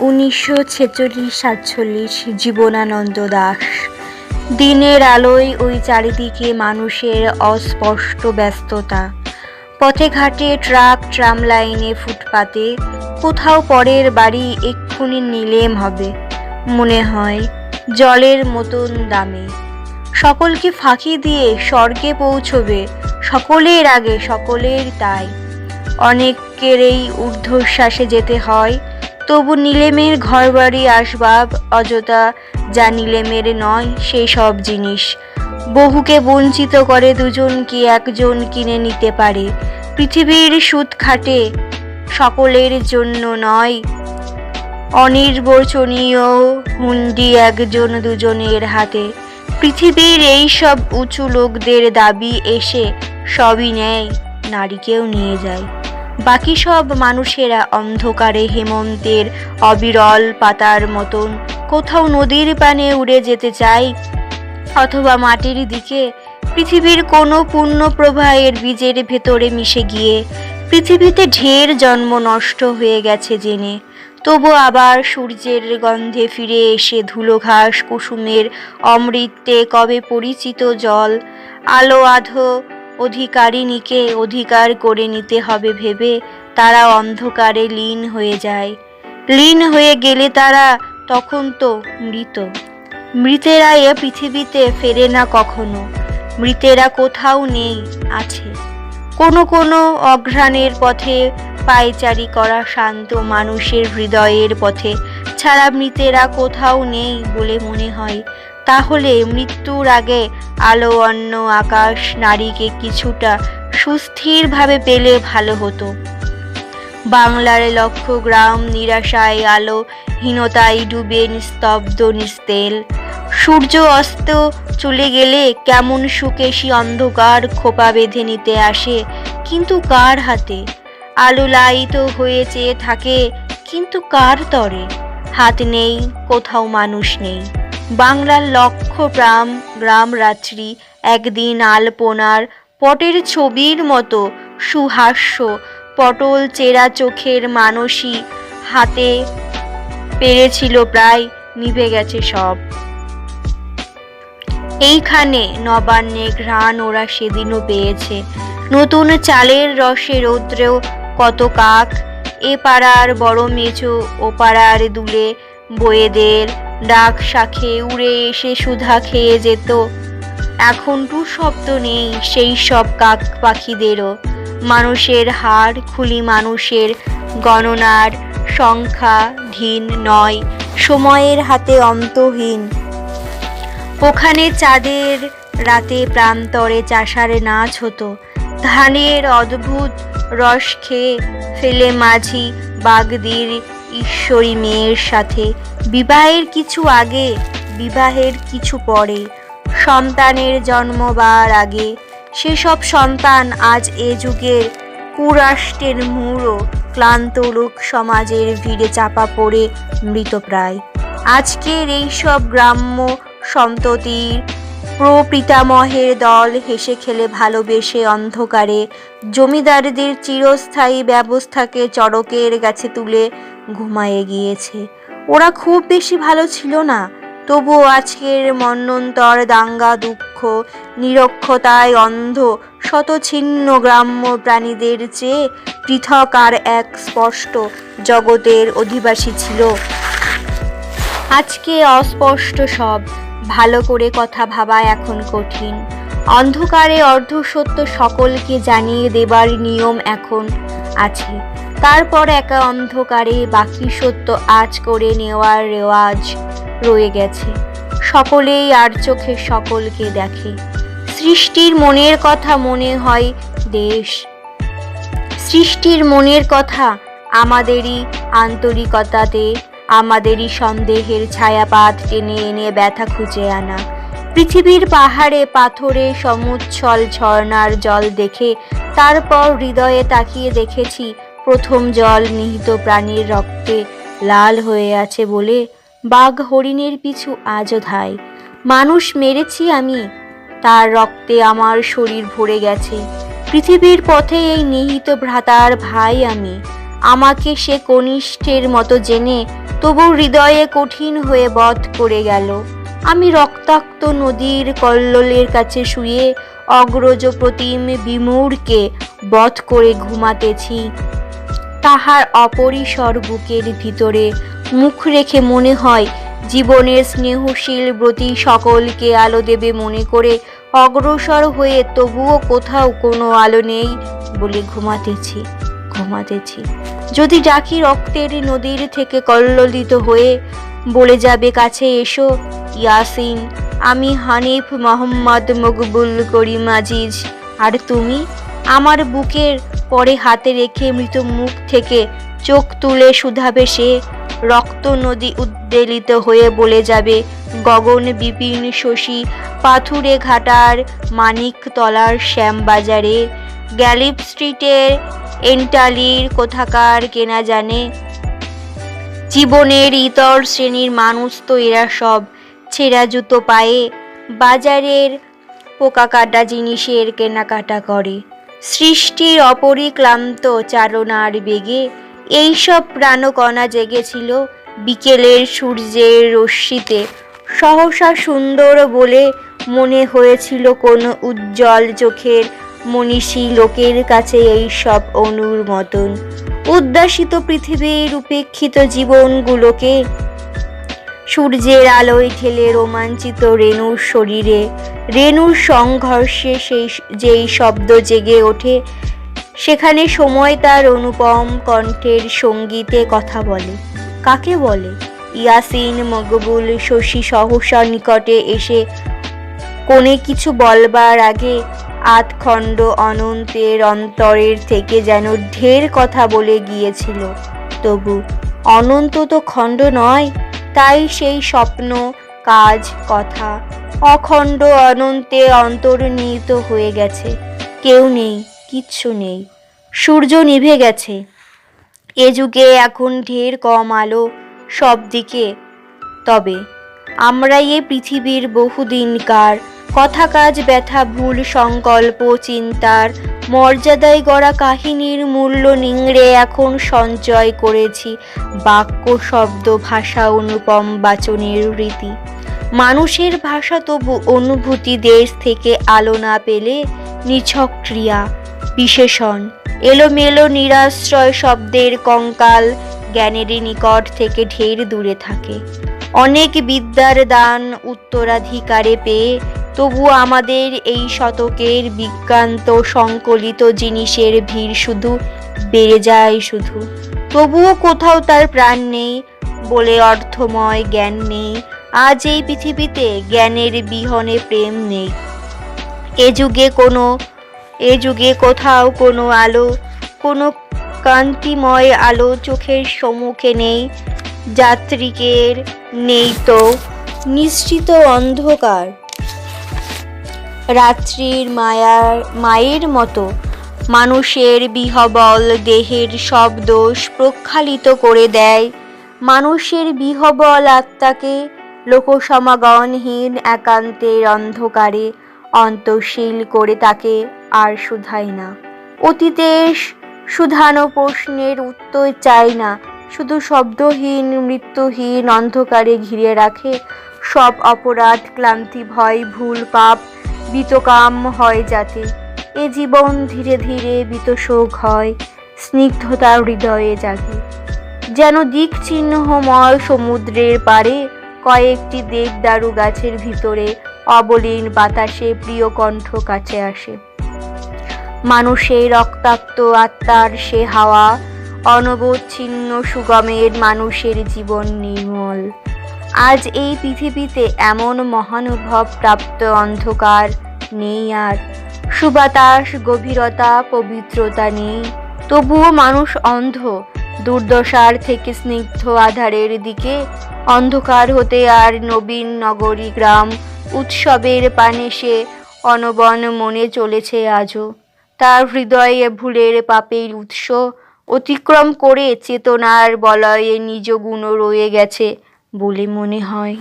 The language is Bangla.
উনিশশো ছেচল্লিশ সাতচল্লিশ জীবনানন্দ দাস। দিনের আলোয় ওই চারিদিকে মানুষের অস্পষ্ট ব্যস্ততা। পথে ঘাটে ট্রাক, ট্রাম লাইনে ফুটপাতে, কোথাও পরের বাড়ি এক্ষুনি নিলেম হবে, মনে হয় জলের মতন দামে। সকলকে ফাঁকি দিয়ে স্বর্গে পৌঁছবে? সকলের আগে, সকলের তাই। অনেকের এই ঊর্ধ্বশ্বাসে যেতে হয় তবু নিলেমের ঘরবাড়ি আসবাব, অযথা যা নিলেমের নয়, সেই সব জিনিস। বহুকে বঞ্চিত করে দুজনকে একজন কিনে নিতে পারে? পৃথিবীর সুদ খাটে সকলের জন্য নয়। অনির্বচনীয় হুন্ডি একজন দুজনের হাতে। পৃথিবীর এই সব উঁচু লোকদের দাবি এসে সবই নেয় নারীকেও নিয়ে যায়। বাকি সব মানুষেরা অন্ধকারে হেমন্তের অবিরল পাতার মতন কোথাও নদীর পানে উড়ে যেতে চায় অথবা মাটির দিকে পৃথিবীর কোনো পূর্ণ প্রবাহের বীজের ভেতরে মিশে গিয়ে পৃথিবীতে ঢের জন্ম নষ্ট হয়ে গেছে জেনে। তবু আবার সূর্যের গন্ধে ফিরে এসে ধুলো ঘাস কুসুমের অমৃতে কবে পরিচিত জল? আলো আধো অধিকারিণীকে অধিকার করে নিতে হবে ভেবে তারা অন্ধকারে লীন হয়ে যায়। লীন হয়ে গেলে তারা তখন তো মৃত। মৃতেরা এ পৃথিবীতে ফেরে না কখনো। মৃতেরা কোথাও নেই, আছে। কোনো কোনো অঘ্রাণের পথে, পায়চারি করা শান্ত মানুষের হৃদয়ের পথে, ছাড়া মৃতেরা কোথাও নেই বলে মনে হয়। তাহলে মৃত্যুর আগে আলো অন্য আকাশ, নারীকে কিছুটা সুস্থিরভাবে পেলে ভালো হতো। বাংলার লক্ষ গ্রাম নিরাশায় আলো, হীনতায় ডুবে নিস্তব্ধ নিস্তেল। সূর্য অস্ত চলে গেলে কেমন সুকেশী অন্ধকার খোপা বেঁধে নিতে আসে, কিন্তু কার হাতে? আলো লাইত হয়ে চেয়ে থাকে, কিন্তু কার তরে? হাত নেই, কোথাও মানুষ নেই। বাংলার লক্ষ গ্রাম গ্রাম রাত্রি একদিন আলপনার পটের ছবির মতো সুহাস্য, পটল চেরা চোখের মানসী, হাতে পেরেছিল প্রায় নিভে গেছে সব। এইখানে নবান্নে ঘ্রাণ ওরা সেদিনও পেয়েছে। নতুন চালের রসে রৌদ্রেও কত কাক, এ পাড়ার বড় মেজো ও পাড়ার দুলে বয়েদের ডাক শাখে উড়ে এসে সুধা খেয়ে যেত। এখন টু শব্দ নেই সেই সব কাক পাখিদেরও। মানুষের হাড় খুলি মানুষের, গণনার সংখ্যা ধীন নয়, সময়ের হাতে অন্তহীন। ওখানে চাঁদের রাতে প্রান্তরে চাষারে নাচ হতো। ধানের অদ্ভুত রস খেয়ে ফেলে মাঝি বাগদির ঈশ্বরী মেয়ের সাথে। বিবাহের কিছু আগে, বিবাহের কিছু পরে। সন্তানের জন্মবার আগে। সেসব সন্তান আজ এ যুগের কুরাষ্ট্রের মূঢ় ক্লান্ত লোক সমাজের ভিড়ে চাপা পড়ে মৃতপ্রায় আজকের এইসব গ্রাম্য সন্ততির প্রপিতামহের দল হেসে খেলে ভালোবেসে অন্ধকারে। জমিদারদের চিরস্থায়ী ব্যবস্থাকে চড়কের গাছে তুলে ঘুমায়ে গিয়েছে। ওরা খুব বেশি ভালো ছিল না। তবুও আজকের মন্নন্তর, দাঙ্গা, দুঃখ, নিরক্ষতায় অন্ধ, শতছিন্ন গ্রাম্য প্রাণীদের চেয়ে পৃথক আর এক স্পষ্ট জগতের অধিবাসী ছিল। আজকে অস্পষ্ট সব। ভালো করে কথা ভাবা এখন কঠিন। অন্ধকারে অর্ধসত্য সকলকে জানিয়ে দেবার নিয়ম এখন আছে। তারপর একা অন্ধকারে বাকি সত্য আজ করে নেওয়ার রেওয়াজ রয়ে গেছে। সকলেই আর চোখে সকলকে দেখে। সৃষ্টির মনের কথা মনে হয় দেশ। সৃষ্টির মনের কথা আমাদেরই আন্তরিকতাতে, আমাদেরই সন্দেহের ছায়াপাত টেনে এনে ব্যথা খুঁজে আনা। পৃথিবীর পাহাড়ে পাথরে সমুচ্ছল ঝর্ণার জল দেখে, তারপর হৃদয়ে তাকিয়ে দেখেছি প্রথম জল নিহিত প্রাণীর রক্তে লাল হয়ে আছে বলে বাঘ হরিণের পিছু আজও ধায়। মানুষ মেরেছি আমি, তার রক্তে আমার শরীর ভরে গেছে। পৃথিবীর পথে এই নিহিত ভ্রাতার ভাই আমি। আমাকে সে কনিষ্ঠের মতো জেনে তবু হৃদয়ে কঠিন হয়ে বধ করে গেল। আমি রক্তাক্ত নদীর কল্লোলের কাছে শুয়ে অগ্রজ প্রতিম বিমূরকে বধ করে ঘুমাতেছি। তাহার অপরিসর বুকের ভিতরে মুখ রেখে মনে হয়, জীবনের স্নেহশীল ব্রতী সকলকে আলো দেবে মনে করে, অগ্রসর হয়ে তবুও কোথাও কোনো আলো নেই বলে ঘুমাতেছি ঘুমাতেছি। যদি ডাকি রক্তের নদীর থেকে কল্লোলিত হয়ে, বলে যাবে, কাছে এসো, ইয়াসিন, আমি হানিফ মোহাম্মদ মকবুল করিম আজিজ, আর তুমি? আমার বুকের পরে হাতে রেখে মৃত মুখ থেকে চোখ তুলে শুধাবে সে। রক্ত নদী উদ্বেলিত হয়ে বলে যাবে, গগন বিপিন শশী, পাথুরে ঘাটার মানিক তলার শ্যামবাজারে। গ্যালিপ স্ট্রিটের এন্টালির কোথাকার কেনা জানে। জীবনের ইতর শ্রেণির মানুষ তো এরা সব, ছেঁড়া জুতো পায়ে। বাজারের পোকা কাটা জিনিসের কেনাকাটা করে। সৃষ্টির অপরিক্লান্ত চারণার বেগে এইসব প্রাণকণা জেগেছিল বিকেলের সূর্যের রশ্মিতে। সহসা সুন্দর বলে মনে হয়েছিল কোনো উজ্জ্বল চোখের মনীষী লোকের কাছে এই সব অনুর মতন। উদ্দাসিত পৃথিবীর উপেক্ষিত জীবনগুলোকে সূর্যের আলোয় ঠেলে রোমাঞ্চিত রেণুর শরীরে। রেণুর সংঘর্ষে সেই যেই শব্দ জেগে ওঠে, সেখানে সময় তার অনুপম কণ্ঠের সঙ্গীতে কথা বলে। কাকে বলে? ইয়াসিন, মকবুল, শশী সহসা নিকটে এসে কোনে কিছু বলবার আগে আধখণ্ড অনন্তের অন্তরের থেকে যেন ঢের কথা বলে গিয়েছিল। তবু অনন্ত তো খণ্ড নয় তাই সেই স্বপ্ন, কাজ, কথা অখণ্ড অনন্তে অন্তর্নিহিত হয়ে গেছে। কেউ নেই, কিচ্ছু নেই। সূর্য নিভে গেছে। এ যুগে এখন ঢের কম আলো সব দিকে তবে আমরা এ পৃথিবীর বহুদিনকার কথা কাজ, ব্যথা, ভুল, সংকল্প, চিন্তার মর্যাদায় গড়া কাহিনীর মূল্য নিংড়ে এখন সঞ্চয় করেছি বাক্য, শব্দ, ভাষা, অনুপম বাচনের রীতি। মানুষের ভাষা তবু অনুভূতি দেশ থেকে আলো না পেলে নিছক ক্রিয়া, বিশেষণ, এলোমেলো নিরাশ্রয় শব্দের কঙ্কাল জ্ঞানের নিকট থেকে ঢের দূরে থাকে। অনেক বিদ্যার দান উত্তরাধিকারে পেয়ে তবু আমাদের এই শতকের বিজ্ঞান্ত সংকলিত জিনিসের ভিড় শুধু বেড়ে যায় শুধু। তবুও কোথাও তার প্রাণ নেই বলে অর্থময় জ্ঞান নেই। আজ এই পৃথিবীতে জ্ঞানের বিহনে প্রেম নেই। এ যুগে কোনো, এ যুগে কোথাও কোনো আলো, কোনো কান্তিময় আলো চোখের সম্মুখে নেই। যাত্রীকের নেই তো নিশ্চিত অন্ধকার। রাত্রির মায়ার, মায়ের মতো। মানুষের বিহবল দেহের সব দোষ প্রক্ষালিত করে দেয়। মানুষের বিহবল আত্মাকে লোকসমাগমহীন একান্তের অন্ধকারে অন্তশীল করে তাকে আর শুধায় না। অতীতের শুধানো প্রশ্নের উত্তর চাই না। শুধু শব্দহীন, মৃত্যুহীন অন্ধকারে ঘিরে রাখে। সব অপরাধ, ক্লান্তি, ভয়, ভুল, পাপ বিতকাম হয় যাতে এ জীবন ধীরে ধীরে বিতশোক হয় স্নিগ্ধতা হৃদয়ে জাগে। যেন দিক চিহ্নময় সমুদ্রের পারে কয়েকটি দেবদারু গাছের ভিতরে অবলীন বাতাসে প্রিয় কণ্ঠ কাছে আসে। মানুষের রক্তাক্ত আত্মার সে হাওয়া, অনবচ্ছিন্ন সুগমের মানুষের জীবন নির্মল। আজ এই পৃথিবীতে এমন মহানুভব প্রাপ্ত অন্ধকার নেই আর। সুবাতাস, গভীরতা, পবিত্রতা নেই। তবুও মানুষ অন্ধ, দুর্দশার থেকে স্নিগ্ধ আধারের দিকে। অন্ধকার হতে আর নবীন নগরী গ্রাম উৎসবের পানে সে অনবন মনে চলেছে আজও। তার হৃদয়ে ভুলের পাপের উৎস অতিক্রম করে চেতনার বলয়ে নিজ গুণ রয়ে গেছে। বলে মনে হয়।